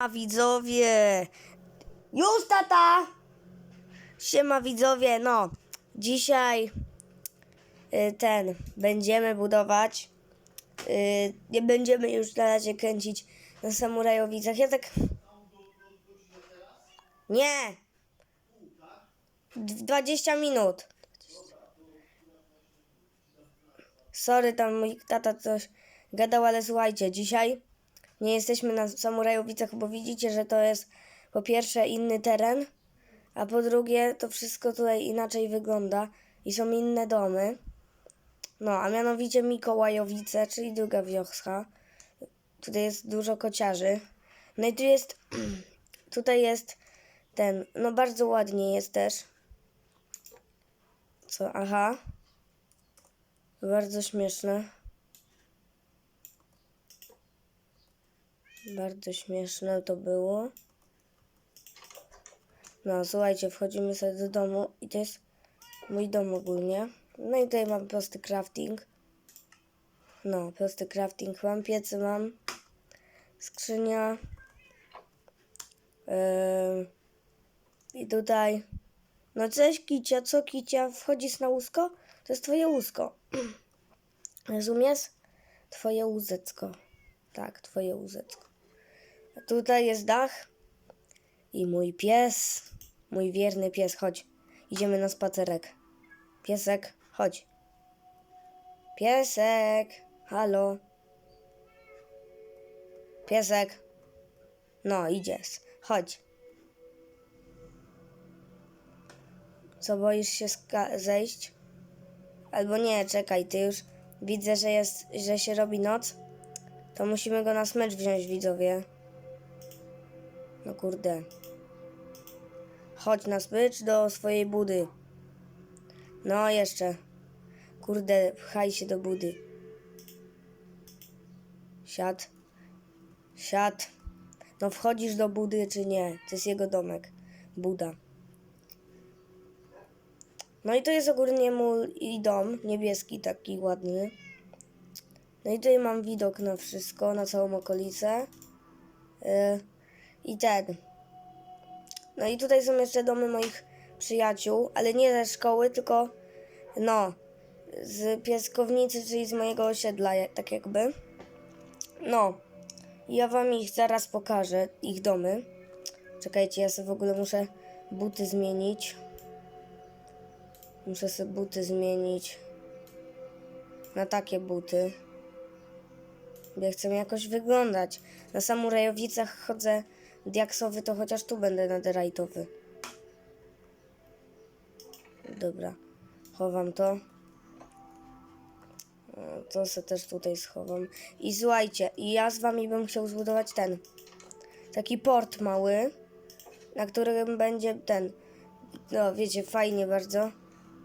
A widzowie! Już tata! Siema widzowie, no. Dzisiaj y, ten, będziemy budować. Y, nie będziemy już na razie kręcić na samurajowicach. Ja tak... Nie! D- 20 minut. Sorry, tam mój tata coś gadał, ale słuchajcie, dzisiaj nie jesteśmy na Samurajowicach, bo widzicie, że to jest po pierwsze inny teren, a po drugie to wszystko tutaj inaczej wygląda i są inne domy. No, a mianowicie Mikołajowice, czyli druga wioska. Tutaj jest dużo kociarzy. No i tu jest, tutaj jest ten, no bardzo ładnie jest też. Co, aha. Bardzo śmieszne. Bardzo śmieszne to było. No, słuchajcie, wchodzimy sobie do domu i to jest mój dom ogólnie. No i tutaj mam prosty crafting. No, prosty crafting mam, piecy mam, skrzynia. Yy, I tutaj. No cześć Kicia, co Kicia? Wchodzisz na łóżko? To jest twoje łóżko. Rozumiesz? Twoje łóżeczko. Tak, twoje łóżeczko. Tutaj jest dach i mój pies, mój wierny pies, chodź. Idziemy na spacerek. Piesek, chodź. Piesek, halo. Piesek. No, idziesz. Chodź. Co, boisz się zejść? Albo nie, czekaj, ty już widzę, że jest, że się robi noc. To musimy go na smycz wziąć, widzowie. No kurde. Chodź na smycz do swojej budy. No jeszcze. Kurde, pchaj się do budy. Siad. Siad. No wchodzisz do budy czy nie? To jest jego domek. Buda. No i to jest ogólnie mój dom, niebieski, taki ładny. No i tutaj mam widok na wszystko, na całą okolicę. Yy, I ten. No i tutaj są jeszcze domy moich przyjaciół, ale nie ze szkoły, tylko no, z piaskownicy, czyli z mojego osiedla, tak jakby. No, ja wam ich zaraz pokażę, ich domy. Czekajcie, ja sobie w ogóle muszę buty zmienić. Muszę sobie buty zmienić na takie buty. Ja chcę jakoś wyglądać. Na samurajowicach chodzę diaksowy, to chociaż tu będę netherite'owy. Dobra, chowam to. O, To se też tutaj schowam. I słuchajcie, ja z wami bym chciał zbudować ten. Taki port mały, na którym będzie ten. No, wiecie, fajnie bardzo.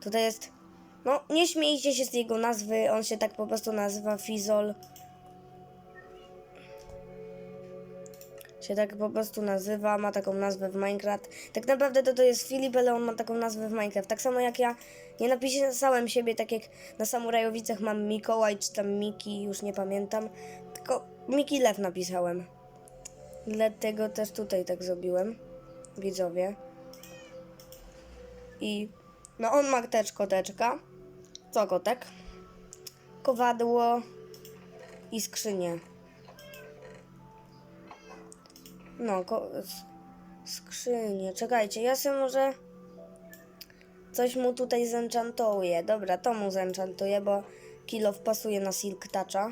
Tutaj jest. No, nie śmiejcie się z jego nazwy, on się tak po prostu nazywa Fizol. Się tak po prostu nazywa, ma taką nazwę w Minecraft. Tak naprawdę to to jest Filip, ale on ma taką nazwę w Minecraft. Tak samo jak ja nie napisałem siebie tak jak na Samurajowicach mam Mikołaj czy tam Miki, już nie pamiętam. Tylko Miki Lew napisałem. Dlatego też tutaj tak zrobiłem, widzowie. I no on ma też koteczka. Co kotek? Kowadło i skrzynię. No, ko- s- skrzynię. Czekajcie, ja sobie może coś mu tutaj zenchantuję. Dobra, to mu zenchantuję, bo kilo wpasuje na Silk Toucha.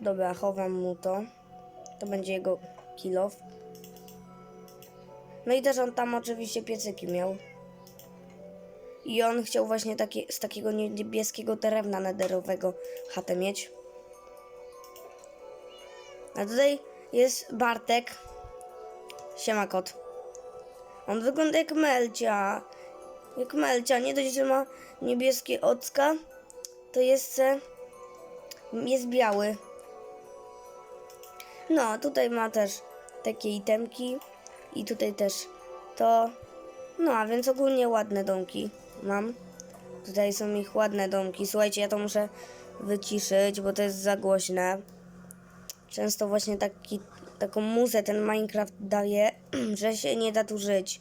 Dobra, chowam mu to. To będzie jego kilof. No i też on tam oczywiście piecyki miał. I on chciał właśnie z takiego niebieskiego drewna nederowego chatę mieć. A tutaj jest Bartek. Siema kot. On wygląda jak Melcia. Jak Melcia. Nie dość, że ma niebieskie ocka, to jest, e, jest biały. No, tutaj ma też takie itemki. I tutaj też to. No, a więc ogólnie ładne domki mam. Tutaj są ich ładne domki. Słuchajcie, ja to muszę wyciszyć, bo to jest za głośne. Często właśnie taki, taką muzę ten Minecraft daje, że się nie da tu żyć.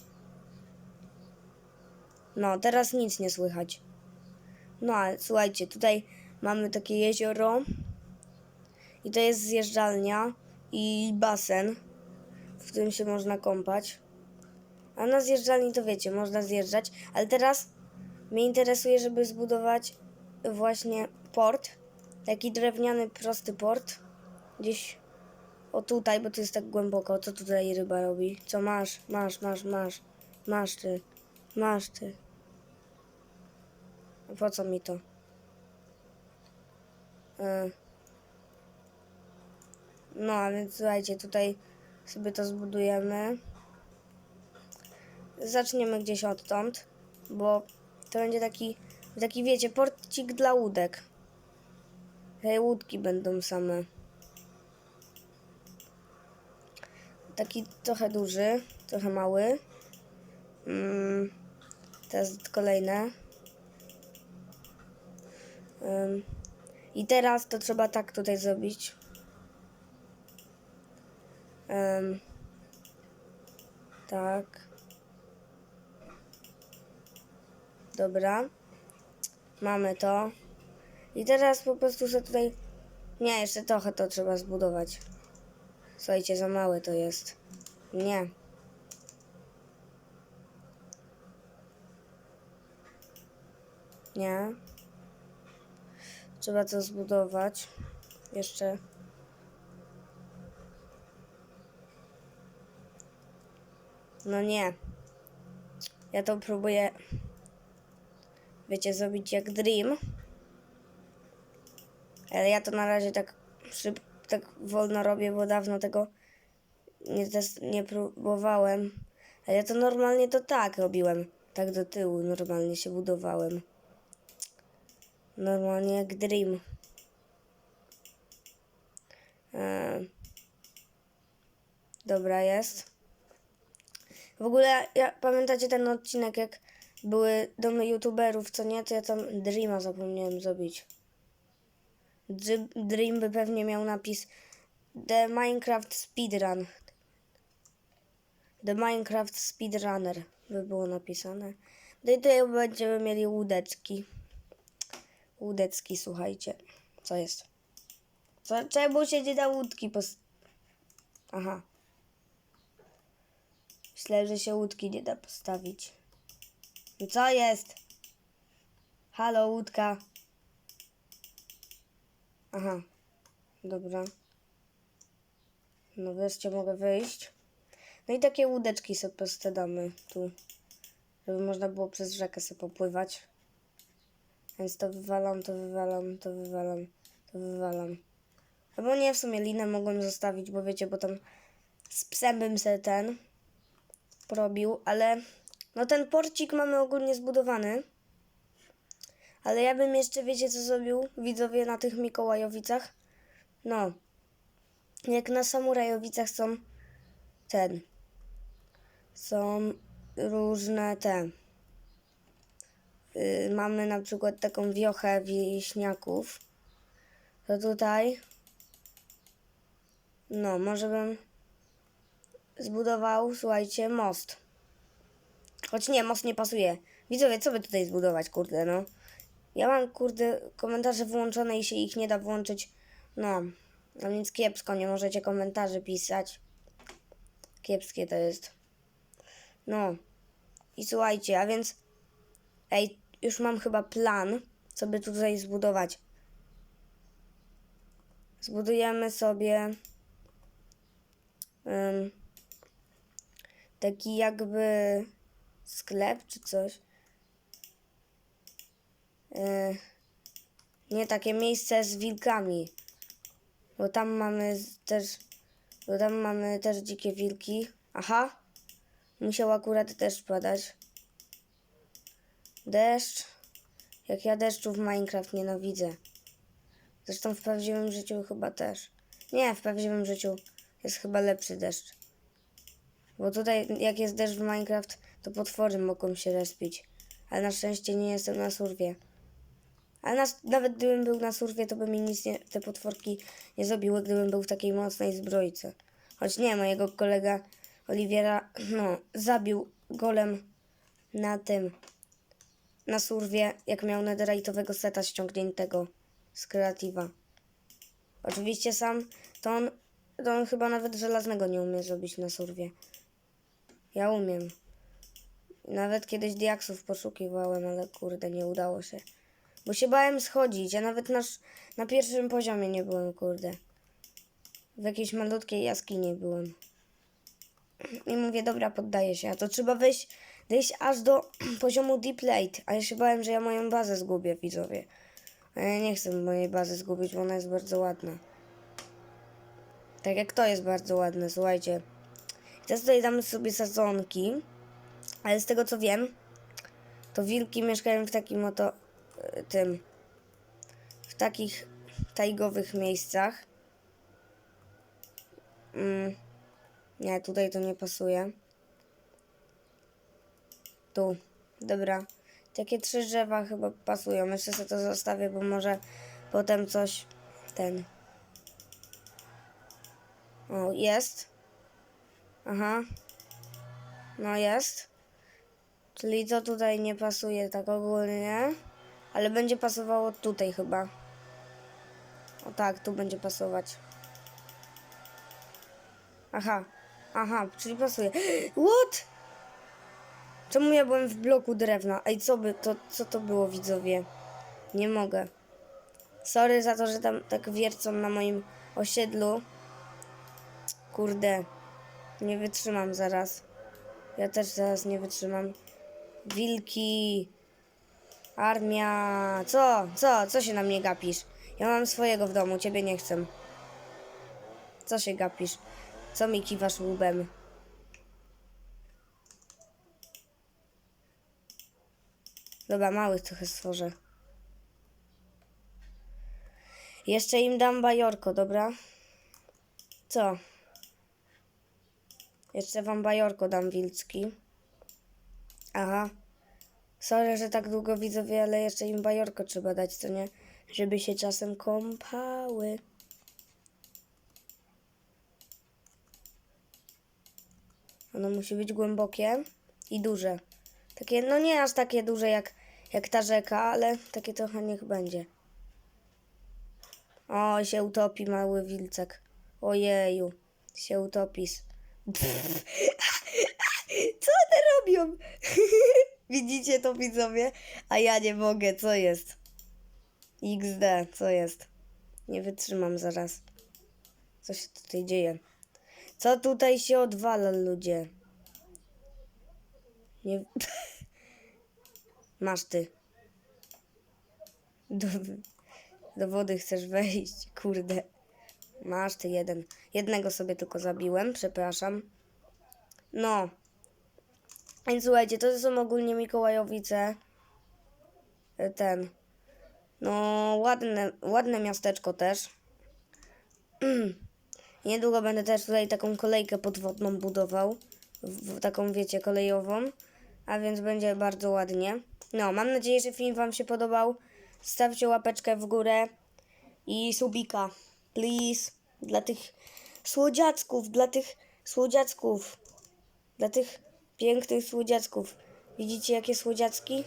No, teraz nic nie słychać. No, ale słuchajcie, tutaj mamy takie jezioro i to jest zjeżdżalnia i basen, w którym się można kąpać. A na zjeżdżalni to wiecie, można zjeżdżać, ale teraz mnie interesuje, żeby zbudować właśnie port, taki drewniany, prosty port, gdzieś o tutaj, bo to jest tak głęboko. Co tutaj ryba robi? Co masz? Masz, masz, masz. Masz ty. Masz ty. Po co mi to? E. No, a więc słuchajcie, tutaj sobie to zbudujemy. Zaczniemy gdzieś odtąd, bo to będzie taki, taki wiecie, porcik dla łódek. Te łódki będą same. Taki trochę duży, trochę mały. Mm, teraz kolejne. Ym, I teraz to trzeba tak tutaj zrobić. Ym, tak. Dobra. Mamy to. I teraz po prostu sobie tutaj... Nie, jeszcze trochę to trzeba zbudować. Słuchajcie, za małe to jest. Nie. Nie. Trzeba to zbudować. Jeszcze. No nie. Ja to próbuję, wiecie, zrobić jak Dream. Ale ja to na razie tak szyb, tak wolno robię, bo dawno tego nie, nie próbowałem. Ale ja to normalnie to tak robiłem. Tak do tyłu normalnie się budowałem. Normalnie jak Dream. Eee. Dobra, jest. W ogóle, ja, pamiętacie ten odcinek, jak były domy youtuberów, co nie? To ja tam Dreama zapomniałem zrobić. Dr- Dream by pewnie miał napis The Minecraft Speedrun. The Minecraft Speedrunner by było napisane. No i tutaj będziemy mieli łódeczki. Łódeczki, słuchajcie. Co jest? Co, czemu się nie da łódki pos... Aha. Myślę, że się łódki nie da postawić. No co jest? Halo, łódka. Aha. Dobra. No wreszcie mogę wyjść. No i takie łódeczki sobie postadamy tu. Żeby można było przez rzekę sobie popływać. Więc to wywalam, to wywalam, to wywalam, to wywalam. Albo nie, w sumie linę mogłem zostawić, bo wiecie, bo tam z psem bym se ten porobił, ale no ten porcik mamy ogólnie zbudowany. Ale ja bym jeszcze, wiecie co zrobił widzowie na tych Mikołajowicach? No, jak na Samurajowicach są ten, są różne te. Yy, mamy na przykład taką wiochę wieśniaków. To tutaj, no, może bym zbudował, słuchajcie, most. Choć nie, most nie pasuje. Widzowie, co by tutaj zbudować, kurde, no. Ja mam, kurde, komentarze wyłączone i się ich nie da włączyć. No, a więc kiepsko, nie możecie komentarzy pisać. Kiepskie to jest. No. I słuchajcie, a więc... Ej, już mam chyba plan, co by tutaj zbudować. Zbudujemy sobie... ym, taki jakby sklep czy coś. Yy, nie takie miejsce z wilkami. Bo tam mamy też. Bo tam mamy też dzikie wilki. Aha. Musiał akurat deszcz padać. Deszcz. Jak ja deszczu w Minecraft nienawidzę. Zresztą w prawdziwym życiu chyba też. Nie, w prawdziwym życiu jest chyba lepszy deszcz. Bo tutaj, jak jest deszcz w Minecraft, to potwory mogą się respić. Ale na szczęście nie jestem na surwie. Ale nas, nawet gdybym był na surwie, to by mi nic nie, te potworki nie zrobiły, gdybym był w takiej mocnej zbrojce. Choć nie, mojego kolega Oliwiera, no, zabił golem na tym, na surwie, jak miał netherite'owego seta ściągniętego z kreatywa. Oczywiście sam, to on, to on chyba nawet żelaznego nie umie zrobić na surwie. Ja umiem. Nawet kiedyś diaksów poszukiwałem, ale kurde, nie udało się. Bo się bałem schodzić, ja nawet na, na pierwszym poziomie nie byłem, kurde. W jakiejś malutkiej jaskini byłem. I mówię, dobra, poddaję się. A to trzeba wejść, wejść aż do poziomu Deep Late. A ja się bałem, że ja moją bazę zgubię, widzowie. A ja nie chcę mojej bazy zgubić, bo ona jest bardzo ładna. Tak jak to jest bardzo ładne, słuchajcie. Teraz tutaj damy sobie sadzonki. Ale z tego co wiem, to wilki mieszkają w takim oto tym w takich tajgowych miejscach. Mm. Nie, tutaj to nie pasuje. Tu. Dobra. Takie trzy drzewa chyba pasują. Jeszcze sobie to zostawię, bo może potem coś ten. O, jest. Aha. No jest. Czyli to tutaj nie pasuje tak ogólnie. Ale będzie pasowało tutaj chyba. O tak, tu będzie pasować. Aha. Aha, czyli pasuje. What? Czemu ja byłem w bloku drewna? Ej, co by to, co to było, widzowie? Nie mogę. Sorry za to, że tam tak wiercą na moim osiedlu. Kurde. Nie wytrzymam zaraz. Ja też zaraz nie wytrzymam. Wilki. Armia. Co? Co? Co się na mnie gapisz? Ja mam swojego w domu, ciebie nie chcę. Co się gapisz? Co mi kiwasz łbem? Dobra, małych trochę stworzę. Jeszcze im dam bajorko, dobra? Co? Jeszcze wam bajorko dam wilcki. Aha. Sorry, że tak długo widzowie, ale jeszcze im bajorko trzeba dać, co nie? Żeby się czasem kąpały. Ono musi być głębokie i duże. Takie, no nie aż takie duże jak, jak ta rzeka, ale takie trochę niech będzie. O, się utopi mały wilcek. Ojeju, się utopis. Co one robią? Widzicie to widzowie? A ja nie mogę, co jest? XD, co jest? Nie wytrzymam zaraz. Co się tutaj dzieje? Co tutaj się odwala, ludzie? Nie... Masz ty. Do, do wody chcesz wejść, kurde. Masz ty jeden. Jednego sobie tylko zabiłem, przepraszam. No. Więc słuchajcie, to są ogólnie Mikołajowice. E, Ten. No, ładne, ładne miasteczko też. Niedługo będę też tutaj taką kolejkę podwodną budował. W, taką, wiecie, kolejową. A więc będzie bardzo ładnie. No, mam nadzieję, że film Wam się podobał. Stawcie łapeczkę w górę i subika. Please. Dla tych słodziacków, dla tych słodziacków. Dla tych pięknych słodziacków. Widzicie jakie słodziacki?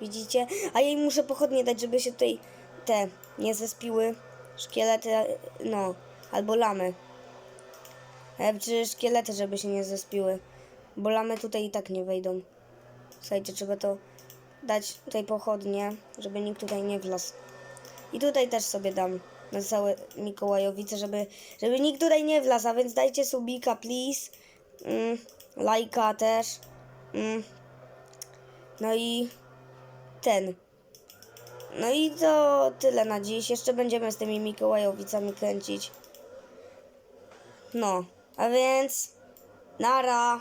Widzicie? A im muszę pochodnie dać, żeby się tutaj te nie zespiły. Szkielety, no, albo lamy. Czy szkielety, żeby się nie zespiły. Bo lamy tutaj i tak nie wejdą. Słuchajcie, trzeba to dać tutaj pochodnie, żeby nikt tutaj nie wlazł. I tutaj też sobie dam na całe Mikołajowice, żeby, żeby nikt tutaj nie wlazł, a więc dajcie subika, please. Mm, lajka też. Mm. No i ten. No i to tyle na dziś. Jeszcze będziemy z tymi Mikołajowicami kręcić. No, a więc nara.